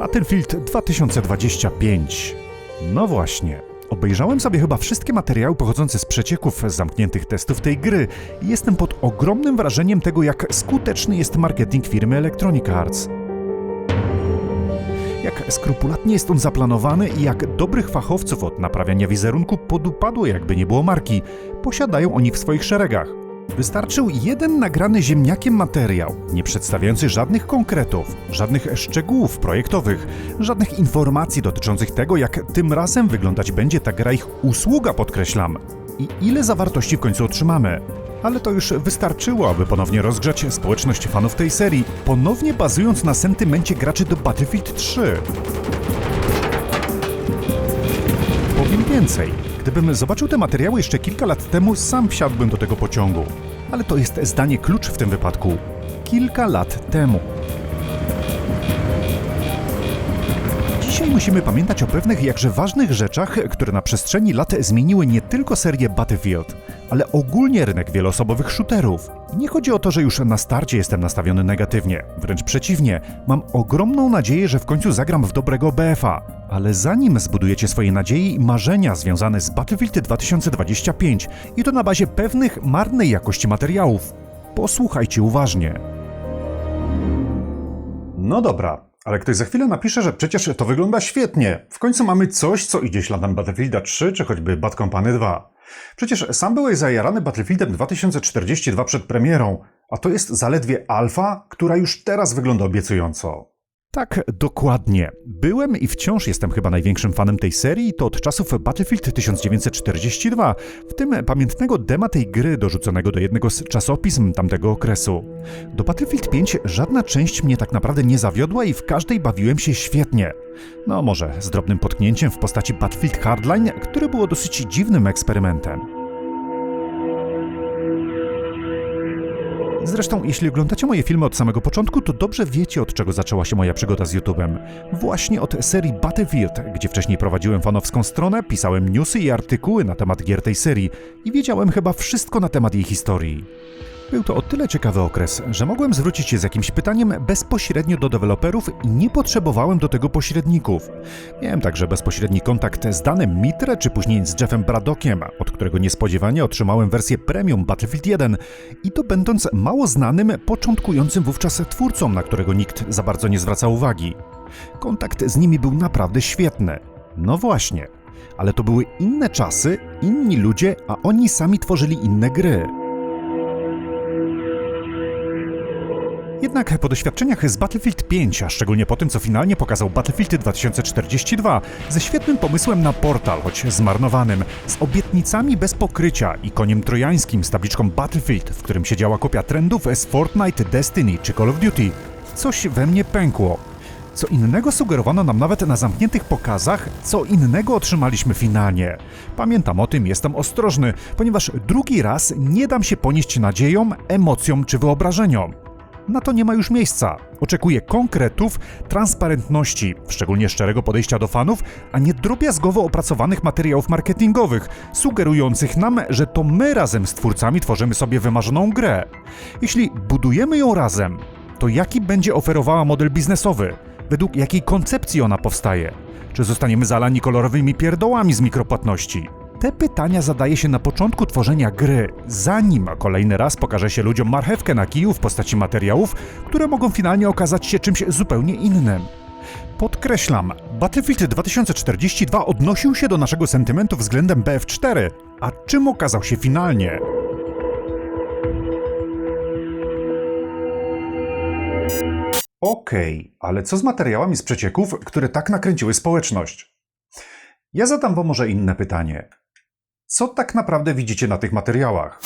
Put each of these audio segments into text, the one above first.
Battlefield 2025. No właśnie. Obejrzałem sobie chyba wszystkie materiały pochodzące z przecieków zamkniętych testów tej gry i jestem pod ogromnym wrażeniem tego, jak skuteczny jest marketing firmy Electronic Arts. Jak skrupulatnie jest on zaplanowany i jak dobrych fachowców od naprawiania wizerunku podupadło jakby nie było marki, posiadają oni w swoich szeregach. Wystarczył jeden nagrany ziemniakiem materiał, nie przedstawiający żadnych konkretów, żadnych szczegółów projektowych, żadnych informacji dotyczących tego, jak tym razem wyglądać będzie ta gra ich usługa, podkreślam, i ile zawartości w końcu otrzymamy. Ale to już wystarczyło, aby ponownie rozgrzać społeczność fanów tej serii, ponownie bazując na sentymencie graczy do Battlefield 3. Powiem więcej. Gdybym zobaczył te materiały jeszcze kilka lat temu, sam wsiadłbym do tego pociągu. Ale to jest zdanie klucz w tym wypadku. Kilka lat temu. Dzisiaj musimy pamiętać o pewnych jakże ważnych rzeczach, które na przestrzeni lat zmieniły nie tylko serię Battlefield, ale ogólnie rynek wieloosobowych shooterów. Nie chodzi o to, że już na starcie jestem nastawiony negatywnie, wręcz przeciwnie, mam ogromną nadzieję, że w końcu zagram w dobrego BF-a. Ale zanim zbudujecie swoje nadzieje i marzenia związane z Battlefield 2025 i to na bazie pewnych marnej jakości materiałów, posłuchajcie uważnie. No dobra, ale ktoś za chwilę napisze, że przecież to wygląda świetnie. W końcu mamy coś, co idzie śladem Battlefielda 3 czy choćby Bad Company 2. Przecież sam byłeś zajarany Battlefieldem 2042 przed premierą, a to jest zaledwie alfa, która już teraz wygląda obiecująco. Tak, dokładnie. Byłem i wciąż jestem chyba największym fanem tej serii, i to od czasów Battlefield 1942, w tym pamiętnego dema tej gry dorzuconego do jednego z czasopism tamtego okresu. Do Battlefield 5 żadna część mnie tak naprawdę nie zawiodła i w każdej bawiłem się świetnie. No może z drobnym potknięciem w postaci Battlefield Hardline, które było dosyć dziwnym eksperymentem. Zresztą, jeśli oglądacie moje filmy od samego początku, to dobrze wiecie, od czego zaczęła się moja przygoda z YouTube'em. Właśnie od serii Battlefield, gdzie wcześniej prowadziłem fanowską stronę, pisałem newsy i artykuły na temat gier tej serii i wiedziałem chyba wszystko na temat jej historii. Był to o tyle ciekawy okres, że mogłem zwrócić się z jakimś pytaniem bezpośrednio do deweloperów i nie potrzebowałem do tego pośredników. Miałem także bezpośredni kontakt z Danem Mitre, czy później z Jeffem Bradokiem, od którego niespodziewanie otrzymałem wersję premium Battlefield 1 i to będąc mało znanym, początkującym wówczas twórcą, na którego nikt za bardzo nie zwracał uwagi. Kontakt z nimi był naprawdę świetny. No właśnie, ale to były inne czasy, inni ludzie, a oni sami tworzyli inne gry. Jednak po doświadczeniach z Battlefield 5, a szczególnie po tym, co finalnie pokazał Battlefield 2042, ze świetnym pomysłem na portal, choć zmarnowanym, z obietnicami bez pokrycia i koniem trojańskim z tabliczką Battlefield, w którym siedziała kopia trendów z Fortnite, Destiny czy Call of Duty, coś we mnie pękło. Co innego sugerowano nam nawet na zamkniętych pokazach, co innego otrzymaliśmy finalnie. Pamiętam o tym, jestem ostrożny, ponieważ drugi raz nie dam się ponieść nadziejom, emocjom czy wyobrażeniom. Na to nie ma już miejsca. Oczekuję konkretów, transparentności, szczególnie szczerego podejścia do fanów, a nie drobiazgowo opracowanych materiałów marketingowych, sugerujących nam, że to my razem z twórcami tworzymy sobie wymarzoną grę. Jeśli budujemy ją razem, to jaki będzie oferowała model biznesowy? Według jakiej koncepcji ona powstaje? Czy zostaniemy zalani kolorowymi pierdołami z mikropłatności? Te pytania zadaje się na początku tworzenia gry, zanim kolejny raz pokaże się ludziom marchewkę na kiju w postaci materiałów, które mogą finalnie okazać się czymś zupełnie innym. Podkreślam, Battlefield 2042 odnosił się do naszego sentymentu względem BF4, a czym okazał się finalnie? Okej, ale co z materiałami z przecieków, które tak nakręciły społeczność? Ja zadam wam może inne pytanie. Co tak naprawdę widzicie na tych materiałach?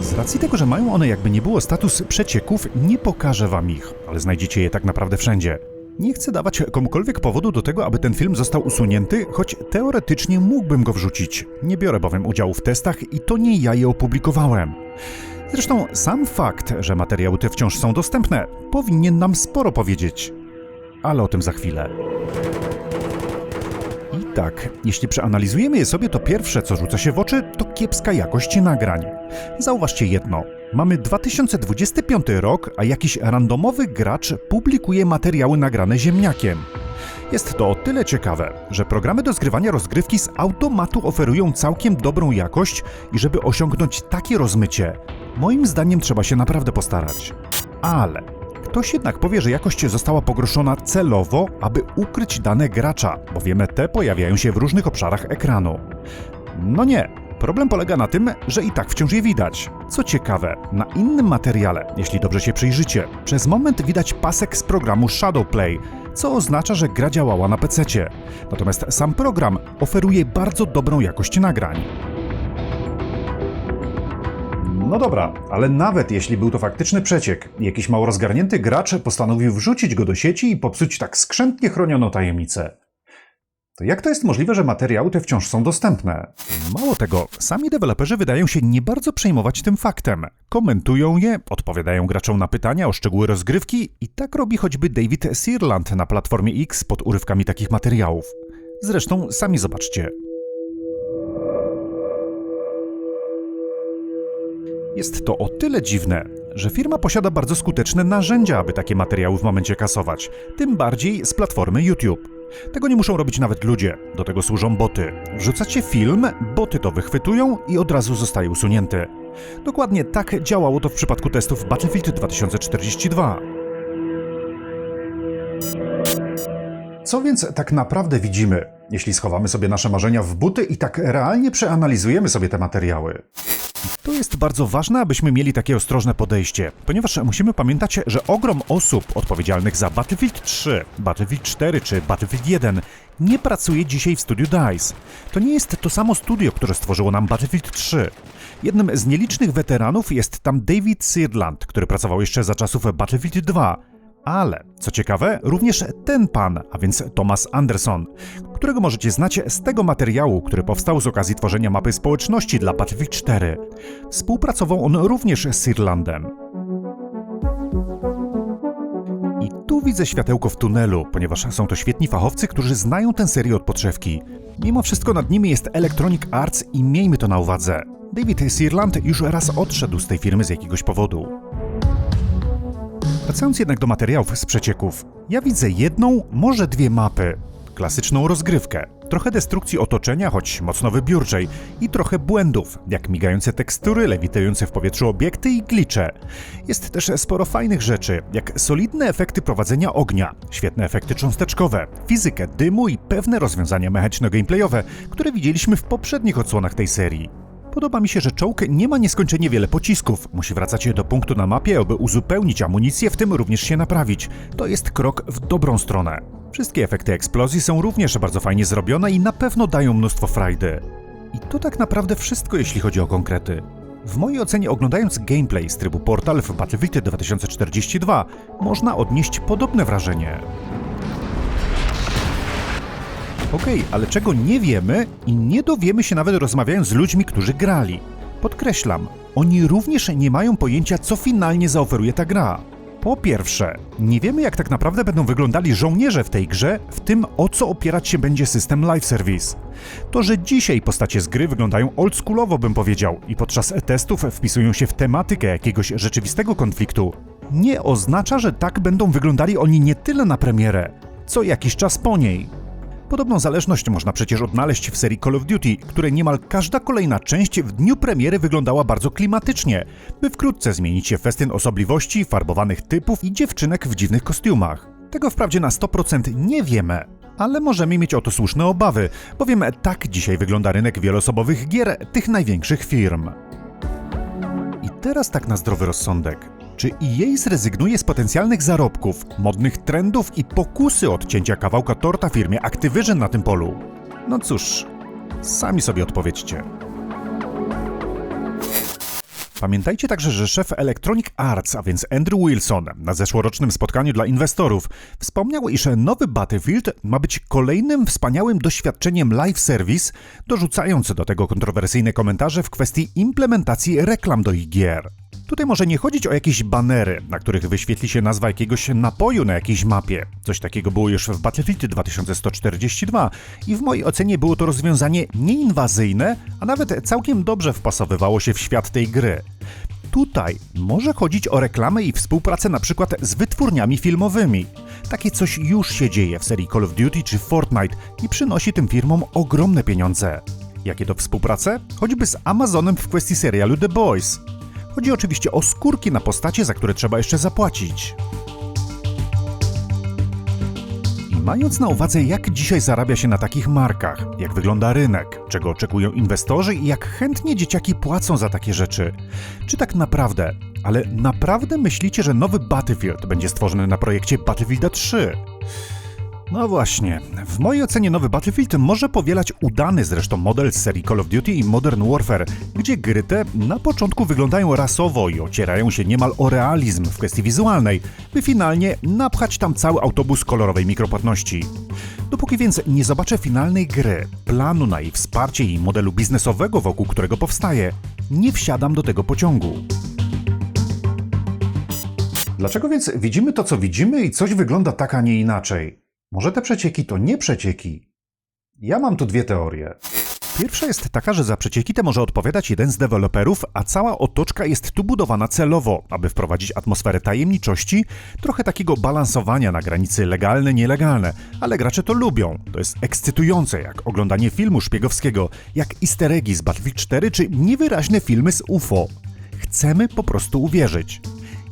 Z racji tego, że mają one jakby nie było status przecieków, nie pokażę wam ich, ale znajdziecie je tak naprawdę wszędzie. Nie chcę dawać komukolwiek powodu do tego, aby ten film został usunięty, choć teoretycznie mógłbym go wrzucić. Nie biorę bowiem udziału w testach i to nie ja je opublikowałem. Zresztą sam fakt, że materiały te wciąż są dostępne, powinien nam sporo powiedzieć. Ale o tym za chwilę. Tak, jeśli przeanalizujemy je sobie, to pierwsze, co rzuca się w oczy, to kiepska jakość nagrań. Zauważcie jedno. Mamy 2025 rok, a jakiś randomowy gracz publikuje materiały nagrane ziemniakiem. Jest to o tyle ciekawe, że programy do zgrywania rozgrywki z automatu oferują całkiem dobrą jakość i żeby osiągnąć takie rozmycie, moim zdaniem trzeba się naprawdę postarać. Ale Ktoś jednak powie, że jakość została pogroszona celowo, aby ukryć dane gracza, bowiem te pojawiają się w różnych obszarach ekranu. No nie, problem polega na tym, że i tak wciąż je widać. Co ciekawe, na innym materiale, jeśli dobrze się przyjrzycie, przez moment widać pasek z programu Shadowplay, co oznacza, że gra działała na PC. Natomiast sam program oferuje bardzo dobrą jakość nagrań. No dobra, ale nawet jeśli był to faktyczny przeciek, jakiś mało rozgarnięty gracz postanowił wrzucić go do sieci i popsuć tak skrzętnie chronioną tajemnicę. To jak to jest możliwe, że materiały te wciąż są dostępne? Mało tego, sami deweloperzy wydają się nie bardzo przejmować tym faktem. Komentują je, odpowiadają graczom na pytania o szczegóły rozgrywki i tak robi choćby David Searland na platformie X pod urywkami takich materiałów. Zresztą sami zobaczcie. Jest to o tyle dziwne, że firma posiada bardzo skuteczne narzędzia, aby takie materiały w momencie kasować, tym bardziej z platformy YouTube. Tego nie muszą robić nawet ludzie, do tego służą boty. Wrzucacie film, boty to wychwytują i od razu zostaje usunięty. Dokładnie tak działało to w przypadku testów Battlefield 2042. Co więc tak naprawdę widzimy, jeśli schowamy sobie nasze marzenia w buty i tak realnie przeanalizujemy sobie te materiały? To jest bardzo ważne, abyśmy mieli takie ostrożne podejście, ponieważ musimy pamiętać, że ogrom osób odpowiedzialnych za Battlefield 3, Battlefield 4 czy Battlefield 1 nie pracuje dzisiaj w studiu DICE. To nie jest to samo studio, które stworzyło nam Battlefield 3. Jednym z nielicznych weteranów jest tam David Searland, który pracował jeszcze za czasów Battlefield 2 ale, co ciekawe, również ten pan, a więc Thomas Anderson, którego możecie znać z tego materiału, który powstał z okazji tworzenia mapy społeczności dla Battlefield 4. Współpracował on również z Irlandem. I tu widzę światełko w tunelu, ponieważ są to świetni fachowcy, którzy znają tę serię od podszewki. Mimo wszystko nad nimi jest Electronic Arts i miejmy to na uwadze. David Searland już raz odszedł z tej firmy z jakiegoś powodu. Wracając jednak do materiałów z przecieków, ja widzę jedną, może dwie mapy. Klasyczną rozgrywkę, trochę destrukcji otoczenia, choć mocno wybiórczej, i trochę błędów, jak migające tekstury, lewitujące w powietrzu obiekty i glicze. Jest też sporo fajnych rzeczy, jak solidne efekty prowadzenia ognia, świetne efekty cząsteczkowe, fizykę dymu i pewne rozwiązania mechaniczno-gameplayowe, które widzieliśmy w poprzednich odsłonach tej serii. Podoba mi się, że czołg nie ma nieskończenie wiele pocisków. Musi wracać do punktu na mapie, aby uzupełnić amunicję, w tym również się naprawić. To jest krok w dobrą stronę. Wszystkie efekty eksplozji są również bardzo fajnie zrobione i na pewno dają mnóstwo frajdy. I to tak naprawdę wszystko, jeśli chodzi o konkrety. W mojej ocenie, oglądając gameplay z trybu Portal w Battlefield 2042, można odnieść podobne wrażenie. Okej, okay, ale czego nie wiemy i nie dowiemy się nawet rozmawiając z ludźmi, którzy grali. Podkreślam, oni również nie mają pojęcia, co finalnie zaoferuje ta gra. Po pierwsze, nie wiemy jak tak naprawdę będą wyglądali żołnierze w tej grze, w tym o co opierać się będzie system live service. To, że dzisiaj postacie z gry wyglądają oldschoolowo bym powiedział i podczas testów wpisują się w tematykę jakiegoś rzeczywistego konfliktu, nie oznacza, że tak będą wyglądali oni nie tyle na premierę, co jakiś czas po niej. Podobną zależność można przecież odnaleźć w serii Call of Duty, której niemal każda kolejna część w dniu premiery wyglądała bardzo klimatycznie, by wkrótce zmienić się festyn osobliwości, farbowanych typów i dziewczynek w dziwnych kostiumach. Tego wprawdzie na 100% nie wiemy, ale możemy mieć o to słuszne obawy, bowiem tak dzisiaj wygląda rynek wieloosobowych gier tych największych firm. I teraz tak na zdrowy rozsądek. Czy EA zrezygnuje z potencjalnych zarobków, modnych trendów i pokusy odcięcia kawałka torta firmie Activision na tym polu? No cóż, sami sobie odpowiedzcie. Pamiętajcie także, że szef Electronic Arts, a więc Andrew Wilson, na zeszłorocznym spotkaniu dla inwestorów wspomniał, iż nowy Battlefield ma być kolejnym wspaniałym doświadczeniem live service, dorzucając do tego kontrowersyjne komentarze w kwestii implementacji reklam do ich gier. Tutaj może nie chodzić o jakieś banery, na których wyświetli się nazwa jakiegoś napoju na jakiejś mapie. Coś takiego było już w Battlefield 2142 i w mojej ocenie było to rozwiązanie nieinwazyjne, a nawet całkiem dobrze wpasowywało się w świat tej gry. Tutaj może chodzić o reklamę i współpracę na przykład z wytwórniami filmowymi. Takie coś już się dzieje w serii Call of Duty czy Fortnite i przynosi tym firmom ogromne pieniądze. Jakie to współprace? Choćby z Amazonem w kwestii serialu The Boys. Chodzi oczywiście o skórki na postacie, za które trzeba jeszcze zapłacić. I mając na uwadze, jak dzisiaj zarabia się na takich markach, jak wygląda rynek, czego oczekują inwestorzy i jak chętnie dzieciaki płacą za takie rzeczy, czy tak naprawdę, ale naprawdę myślicie, że nowy Battlefield będzie stworzony na projekcie Battlefielda 3? No właśnie, w mojej ocenie nowy Battlefield może powielać udany zresztą model z serii Call of Duty i Modern Warfare, gdzie gry te na początku wyglądają rasowo i ocierają się niemal o realizm w kwestii wizualnej, by finalnie napchać tam cały autobus kolorowej mikropłatności. Dopóki więc nie zobaczę finalnej gry, planu na jej wsparcie i modelu biznesowego, wokół którego powstaje, nie wsiadam do tego pociągu. Dlaczego więc widzimy to, co widzimy i coś wygląda tak, a nie inaczej? Może te przecieki to nie przecieki? Ja mam tu dwie teorie. Pierwsza jest taka, że za przecieki te może odpowiadać jeden z deweloperów, a cała otoczka jest tu budowana celowo, aby wprowadzić atmosferę tajemniczości, trochę takiego balansowania na granicy legalne-nielegalne, ale gracze to lubią. To jest ekscytujące, jak oglądanie filmu szpiegowskiego, jak easter eggi z Battlefield 4 czy niewyraźne filmy z UFO. Chcemy po prostu uwierzyć.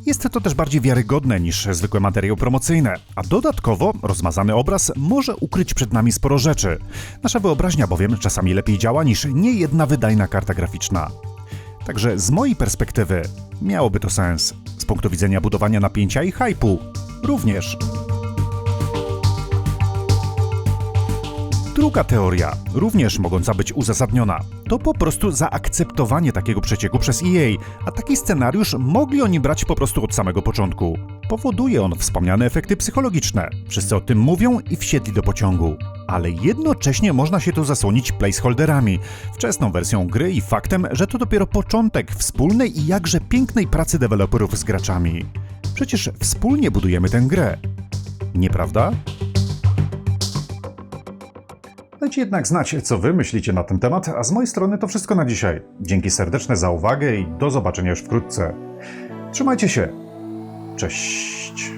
Jest to też bardziej wiarygodne niż zwykłe materiał promocyjne, a dodatkowo rozmazany obraz może ukryć przed nami sporo rzeczy. Nasza wyobraźnia bowiem czasami lepiej działa niż niejedna wydajna karta graficzna. Także z mojej perspektywy miałoby to sens. Z punktu widzenia budowania napięcia i hypu również. Druga teoria, również mogąca być uzasadniona, to po prostu zaakceptowanie takiego przecieku przez EA, a taki scenariusz mogli oni brać po prostu od samego początku. Powoduje on wspomniane efekty psychologiczne. Wszyscy o tym mówią i wsiedli do pociągu. Ale jednocześnie można się tu zasłonić placeholderami, wczesną wersją gry i faktem, że to dopiero początek wspólnej i jakże pięknej pracy deweloperów z graczami. Przecież wspólnie budujemy tę grę. Nieprawda? Dajcie jednak znać, co wy myślicie na ten temat, a z mojej strony to wszystko na dzisiaj. Dzięki serdeczne za uwagę i do zobaczenia już wkrótce. Trzymajcie się. Cześć.